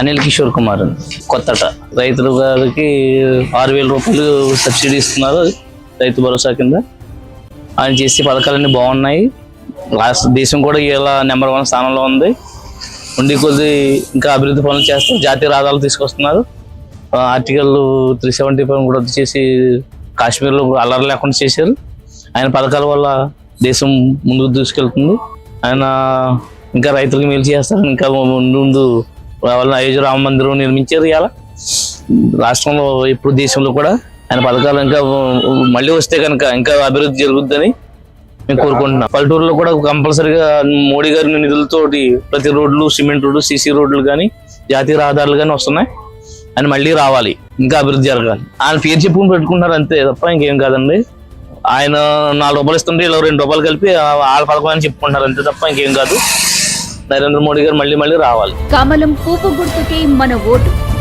అనిల్ కిషోర్ కుమార్ అని కొత్తట. రైతులు గారికి ఆరు వేల రూపాయలు సబ్సిడీ ఇస్తున్నారు. రైతు భరోసా కింద. ఆయన చేసే పథకాలన్నీ బాగున్నాయి. రాష్ట్ర దేశం కూడా ఇలా నెంబర్ వన్ స్థానంలో ఉంది. ఉండి కొద్ది ఇంకా అభివృద్ధి పనులు చేస్తారు జాతీయ రాదాలు తీసుకొస్తున్నారు. ఆర్టికల్ త్రీ సెవెంటీ ఫైవ్ కూడా రద్దు చేసి కాశ్మీర్లో అల్లరి లేకుండా చేశారు. ఆయన పథకాల వల్ల దేశం ముందుకు దూసుకెళ్తుంది. ఆయన ఇంకా రైతులకు మేలు చేస్తారు ఇంకా ముందు ముందు వాళ్ళ అయోధ్య రామ మందిరం నిర్మించారు ఇవాళ. రాష్ట్రంలో ఇప్పుడు దేశంలో కూడా ఆయన పథకాలు ఇంకా మళ్ళీ వస్తే కనుక ఇంకా అభివృద్ధి జరుగుద్దని మేము కోరుకుంటున్నాం. పల్లెటూరులో కూడా కంపల్సరీగా మోడీ గారి నిధులతోటి ప్రతి రోడ్లు సిమెంట్ రోడ్లు సీసీ రోడ్లు కానీ జాతీయ రహదారులు కానీ వస్తున్నాయి. ఆయన మళ్ళీ రావాలి. ఇంకా అభివృద్ధి జరగాలి. ఆయన పేరు చెప్పుకుని పెట్టుకుంటున్నారు అంతే తప్ప ఇంకేం కాదండి. ఆయన నాలుగు రూపాయలు ఇస్తుంటే ఇలా రెండు రూపాయలు కలిపి ఆ- వాళ్ళ పథకం అని చెప్పుకుంటున్నారు అంతే తప్ప ఇంకేం కాదు. నరేంద్ర మోడీ గారు మళ్ళీ మళ్ళీ రావాలి. కమలం పువ్వు గుర్తుకే మన ఓటు.